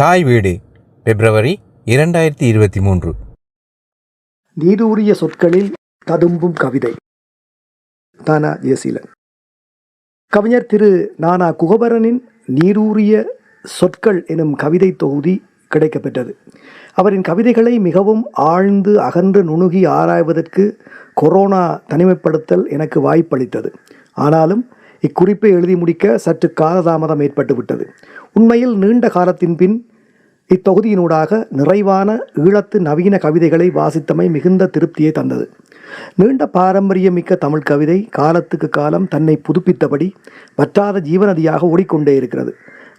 தாய் வீடு பிப்ரவரி இரண்டாயிரத்தி இருபத்தி மூன்று. நீதூரிய சொற்களில் ததும்பும் கவிதை. தானா ஜெயசீலன். கவிஞர் திரு நானா குகபரனின் நீரூரிய சொற்கள் எனும் கவிதை தொகுதி கிடைக்கப்பெற்றது. அவரின் கவிதைகளை மிகவும் ஆழ்ந்து அகன்று நுணுகி ஆராய்வதற்கு கொரோனா தனிமைப்படுத்தல் எனக்கு வாய்ப்பளித்தது. ஆனாலும் இக்குறிப்பை எழுதி முடிக்க சற்று காலதாமதம் ஏற்பட்டுவிட்டது. உண்மையில் நீண்ட காலத்தின் பின் இத்தொகுதியினூடாக நிறைவான ஈழத்து நவீன கவிதைகளை வாசித்தமை மிகுந்த திருப்தியை தந்தது. நீண்ட பாரம்பரியமிக்க தமிழ் கவிதை காலத்துக்கு காலம் தன்னை புதுப்பித்தபடி வற்றாத ஜீவநதியாக ஓடிக்கொண்டே இருக்கிறது.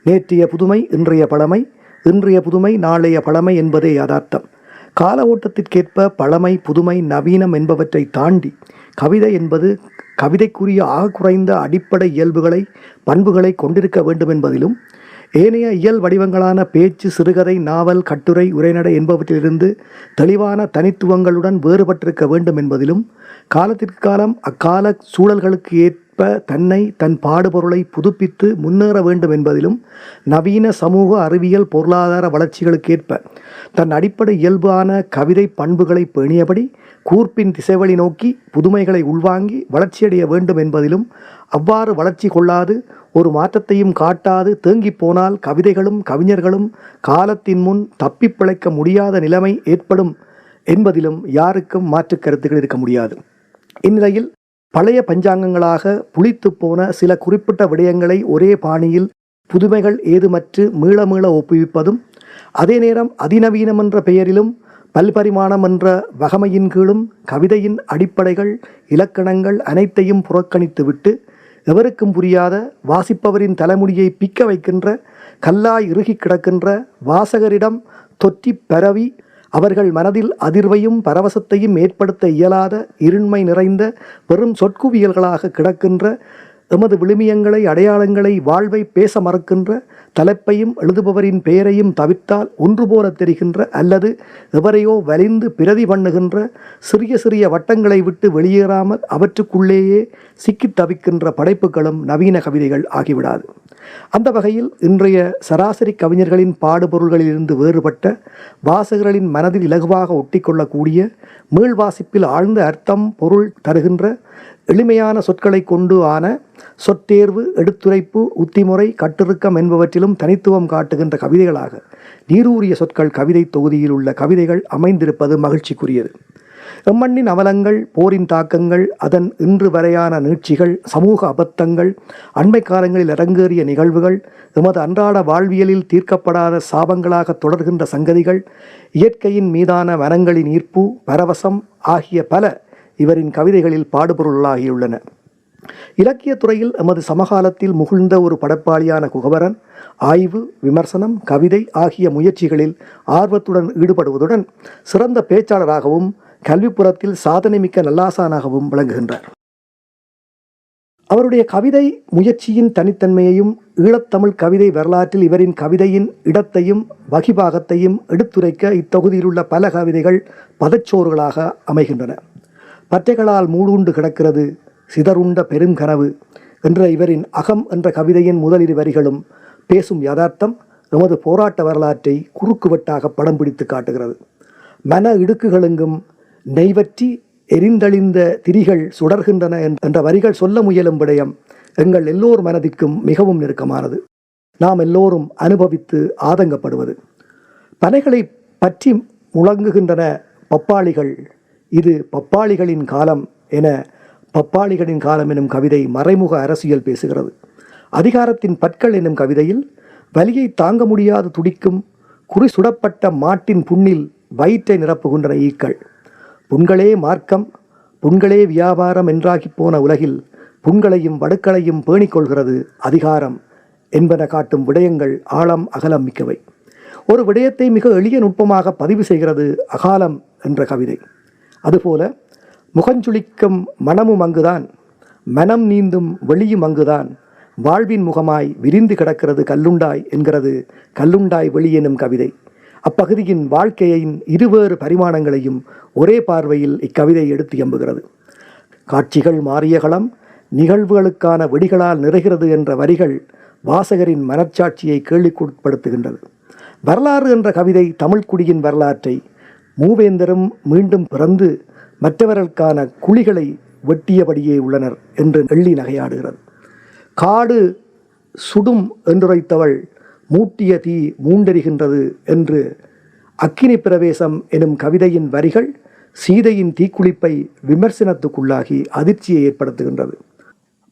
நேற்றைய புதுமை இன்றைய பழமை இன்றைய புதுமை நாளைய பழமை என்பதே யதார்த்தம். கால ஓட்டத்திற்கேற்ப பழமை புதுமை நவீனம் என்பவற்றை தாண்டி கவிதை என்பது கவிதைக்குரிய ஆக குறைந்த அடிப்படை இயல்புகளை பண்புகளை கொண்டிருக்க வேண்டும் என்பதிலும் ஏனைய இயல் வடிவங்களான பேச்சு சிறுகதை நாவல் கட்டுரை உரைநடை என்பவற்றிலிருந்து தெளிவான தனித்துவங்களுடன் வேறுபட்டிருக்க வேண்டும் என்பதிலும் காலத்திற்கு காலம் அக்கால சூழல்களுக்கு ஏற்ப தன்னை தன் பாடுபொருளை புதுப்பித்து முன்னேற வேண்டும் என்பதிலும் நவீன சமூக அறிவியல் பொருளாதார வளர்ச்சிகளுக்கேற்ப தன் அடிப்படை இயல்பான கவிதை பண்புகளை பேணியபடி கூர்ப்பின் திசைவழி நோக்கி புதுமைகளை உள்வாங்கி வளர்ச்சியடைய வேண்டும் என்பதிலும் அவ்வாறு வளர்ச்சி கொள்ளாது ஒரு மாற்றத்தையும் காட்டாது தேங்கி போனால் கவிதைகளும் கவிஞர்களும் காலத்தின் முன் தப்பி பிழைக்க முடியாத நிலைமை ஏற்படும் என்பதிலும் யாருக்கும் மாற்றுக் கருத்துக்கள் இருக்க முடியாது. இந்நிலையில் பழைய பஞ்சாங்கங்களாக புளித்துப் போன சில குறிப்பிட்ட விடயங்களை ஒரே பாணியில் புதுமைகள் ஏதுமற்று மீள மீள ஒப்புவிப்பதும் அதே நேரம் அதிநவீனம் என்ற பெயரிலும் பல்பரிமாணம் என்ற வகமையின் கீழும் கவிதையின் அடிப்படைகள் இலக்கணங்கள் அனைத்தையும் புறக்கணித்துவிட்டு எவருக்கும் புரியாத வாசிப்பவரின் தலைமுடியை பிக்க வைக்கின்ற கல்லாய் இறுகி கிடக்கின்ற வாசகரிடம் தொற்றி பரவி அவர்கள் மனதில் அதிர்வையும் பரவசத்தையும் ஏற்படுத்த இயலாத இருண்மை நிறைந்த வெறும் சொற்குவியல்களாக கிடக்கின்ற எமது விழுமியங்களை அடையாளங்களை வாழ்வை பேச மறுக்கின்ற தலைப்பையும் எழுதுபவரின் பெயரையும் தவிர்த்தால் ஒன்று போல தெரிகின்ற அல்லது எவரையோ வலிந்து பிரதி பண்ணுகின்ற சிறிய சிறிய வட்டங்களை விட்டு வெளியேறாமல் அவற்றுக்குள்ளேயே சிக்கித் தவிக்கின்ற படைப்புகளும் நவீன கவிதைகள் ஆகிவிடாது. அந்த வகையில் இன்றைய சராசரி கவிஞர்களின் பாடுபொருள்களிலிருந்து வேறுபட்ட வாசகர்களின் மனதில் இலகுவாக ஒட்டிக்கொள்ளக்கூடிய மீள் வாசிப்பில் ஆழ்ந்த அர்த்தம் பொருள் தருகின்ற எளிமையான சொற்களை கொண்டு ஆன சொற்றேர்வு எடுத்துரைப்பு உத்திமுறை கட்டிருக்கம் என்பவற்றிலும் தனித்துவம் காட்டுகின்ற கவிதைகளாக நீரூரிய சொற்கள் கவிதை தொகுதியில் உள்ள கவிதைகள் அமைந்திருப்பது மகிழ்ச்சிக்குரியது. எம்மண்ணின் அவலங்கள் போரின் தாக்கங்கள் அதன் இன்று வரையான நீட்சிகள் சமூக அபத்தங்கள் அண்மை காலங்களில் அரங்கேறிய நிகழ்வுகள் எமது அன்றாட வாழ்வியலில் தீர்க்கப்படாத சாபங்களாக தொடர்கின்ற சங்கதிகள் இயற்கையின் மீதான வனங்களின் ஈர்ப்பு பரவசம் ஆகிய பல இவரின் கவிதைகளில் பாடுபொருளாகியுள்ளன. இலக்கியத்துறையில் துறையில் எமது சமகாலத்தில் முகிழ்ந்த ஒரு படைப்பாளியான குகவரன் ஆய்வு விமர்சனம் கவிதை ஆகிய முயற்சிகளில் ஆர்வத்துடன் ஈடுபடுவதுடன் சிறந்த பேச்சாளராகவும் கல்விப்புறத்தில் சாதனைமிக்க நல்லாசானாகவும் விளங்குகின்றார். அவருடைய கவிதை முயற்சியின் தனித்தன்மையையும் ஈழத்தமிழ் கவிதை வரலாற்றில் இவரின் கவிதையின் இடத்தையும் வகிபாகத்தையும் எடுத்துரைக்க இத்தொகுதியில் உள்ள பல கவிதைகள் பதச்சோறுகளாக அமைகின்றன. பற்றைகளால் மூடுண்டு கிடக்கிறது சிதறுண்ட பெருங்கனவு என்ற இவரின் அகம் என்ற கவிதையின் முதலிரு வரிகளும் பேசும் யதார்த்தம் எமது போராட்ட வரலாற்றை குறுக்குவெட்டாக படம் பிடித்து காட்டுகிறது. மன இடுக்குகளெங்கும் நெய்வற்றி எரிந்தழிந்த திரிகள் சுடர்கின்றன என்ற வரிகள் சொல்ல முயலும் விடயம் எங்கள் எல்லோர் மனதிற்கும் மிகவும் நெருக்கமானது. நாம் எல்லோரும் அனுபவித்து ஆதங்கப்படுவது. பனைகளை பற்றி முழங்குகின்றன பப்பாளிகள். இது பப்பாளிகளின் காலம் என பப்பாளிகளின் காலம் எனும் கவிதை மறைமுக அரசியல் பேசுகிறது. அதிகாரத்தின் பற்கள் என்னும் கவிதையில் வலியை தாங்க முடியாது துடிக்கும் குறி சுடப்பட்ட மாட்டின் புண்ணில் வயிற்றை நிரப்புகின்றன ஈக்கள். புண்களே மார்க்கம் புண்களே வியாபாரம் என்றாகிப் போன உலகில் புண்களையும் வடுக்களையும் பேணிக்கொள்கிறது அதிகாரம் என்பன காட்டும் விடயங்கள் ஆழம் அகலம் மிக்கவை. ஒரு விடயத்தை மிக எளிய நுட்பமாக பதிவு செய்கிறது அகாலம் என்ற கவிதை. அதுபோல முகஞ்சுளிக்கும் மனமும் அங்குதான் மனம் நீந்தும் வெளியும் அங்குதான் வாழ்வின் முகமாய் விரிந்து கிடக்கிறது கல்லுண்டாய் என்கிறது கல்லுண்டாய் வெளி எனும் கவிதை. அப்பகுதியின் வாழ்க்கையின் இருவேறு பரிமாணங்களையும் ஒரே பார்வையில் இக்கவிதை எடுத்து எம்புகிறது. காட்சிகள் மாறிய களம் நிகழ்வுகளுக்கான வெடிகளால் நிறைகிறது என்ற வரிகள் வாசகரின் மனச்சாட்சியை கேள்விக்குட்படுத்துகின்றது. வரலாறு என்ற கவிதை தமிழ்குடியின் வரலாற்றை மூவேந்தரும் மீண்டும் பிறந்து மற்றவர்களுக்கான குழிகளை வெட்டியபடியே உள்ளனர் என்று எள்ளி நகையாடுகிறது. காடு சுடும் என்றுரைத்தவள் மூட்டிய தீ மூண்டெறிகின்றது என்று அக்கினி பிரவேசம் எனும் கவிதையின் வரிகள் சீதையின் தீக்குளிப்பை விமர்சனத்துக்குள்ளாகி அதிர்ச்சியை ஏற்படுத்துகின்றது.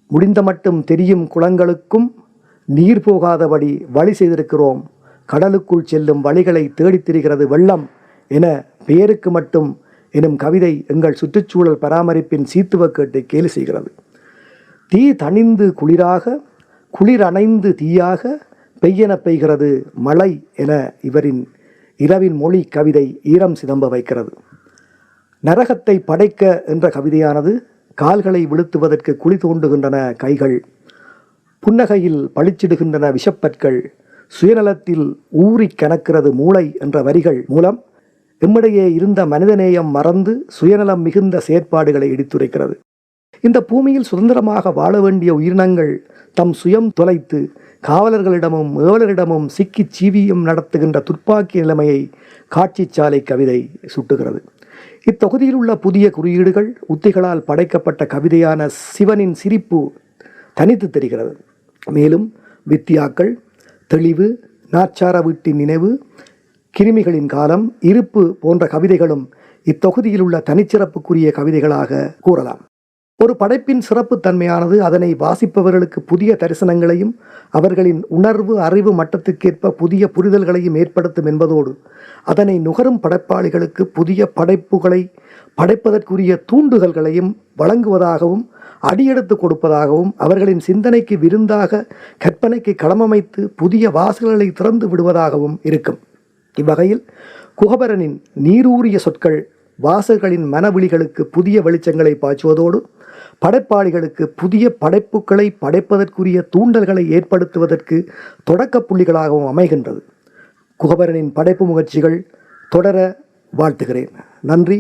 முடிந்த மட்டும் தெரியும் குளங்களுக்கும் நீர் போகாதபடி வழி செய்திருக்கிறோம். கடலுக்குள் செல்லும் வழிகளை தேடித் திரிகிறது வெள்ளம் என பெயருக்கு மட்டும் எனும் கவிதை எங்கள் சுற்றுச்சூழல் பராமரிப்பின் சீத்துவக்கேட்டை கேலி செய்கிறது. தீ தணிந்து குளிராக குளிர் அணைந்து தீயாக பெய்யென பெய்கிறது மழை என இவரின் இரவின் மொழி கவிதை ஈரம் சிதம்ப வைக்கிறது. நரகத்தை படைக்க என்ற கவிதையானது கால்களை விழுத்துவதற்கு குழி தோண்டுகின்றன கைகள் புன்னகையில் பளிச்சிடுகின்றன விஷப்பற்கள் சுயநலத்தில் ஊறி கணக்கிறது மூளை என்ற வரிகள் மூலம் எம்மிடையே இருந்த மனிதநேயம் மறந்து சுயநலம் மிகுந்த செயற்பாடுகளை எடுத்துரைக்கிறது. இந்த பூமியில் சுதந்திரமாக வாழ வேண்டிய உயிரினங்கள் தம் சுயம் தொலைத்து காவலர்களிடமும் ஏவலரிடமும் சிக்கி சீவியும் நடத்துகின்ற துப்பாக்கி நிலைமையை காட்சிச்சாலை கவிதை சுட்டுகிறது. இத்தொகுதியில் உள்ள புதிய குறியீடுகள் உத்திகளால் படைக்கப்பட்ட கவிதையான சிவனின் சிரிப்பு தனித்து தெரிகிறது. மேலும் வித்தியாக்கள் தெளிவு நாச்சார வீட்டின் நினைவு கிருமிகளின் காலம் இருப்பு போன்ற கவிதைகளும் இத்தொகுதியில் உள்ள தனிச்சிறப்புக்குரிய கவிதைகளாக கூறலாம். ஒரு படைப்பின் சிறப்புத்தன்மையானது அதனை வாசிப்பவர்களுக்கு புதிய தரிசனங்களையும் அவர்களின் உணர்வு அறிவு மட்டத்துக்கேற்ப புதிய புரிதல்களையும் ஏற்படுத்தும் என்பதோடு அதனை நுகரும் படைப்பாளிகளுக்கு புதிய படைப்புகளை படைப்பதற்குரிய தூண்டுதல்களையும் வழங்குவதாகவும் அடியெடுத்து கொடுப்பதாகவும் அவர்களின் சிந்தனைக்கு விருந்தாக கற்பனைக்கு களமமைத்து புதிய வாசல்களை திறந்து விடுவதாகவும் இருக்கும். இவ்வகையில் குகபரனின் நீரூறிய சொற்கள் வாசகர்களின் மனவிழிகளுக்கு புதிய வெளிச்சங்களை பாய்ச்சுவதோடு படைப்பாளிகளுக்கு புதிய படைப்புகளை படைப்பதற்குரிய தூண்டல்களை ஏற்படுத்துவதற்கு தொடக்க புள்ளிகளாகவும் அமைகின்றது. குகபரனின் படைப்பு முயற்சிகள் தொடர வாழ்த்துகிறேன். நன்றி.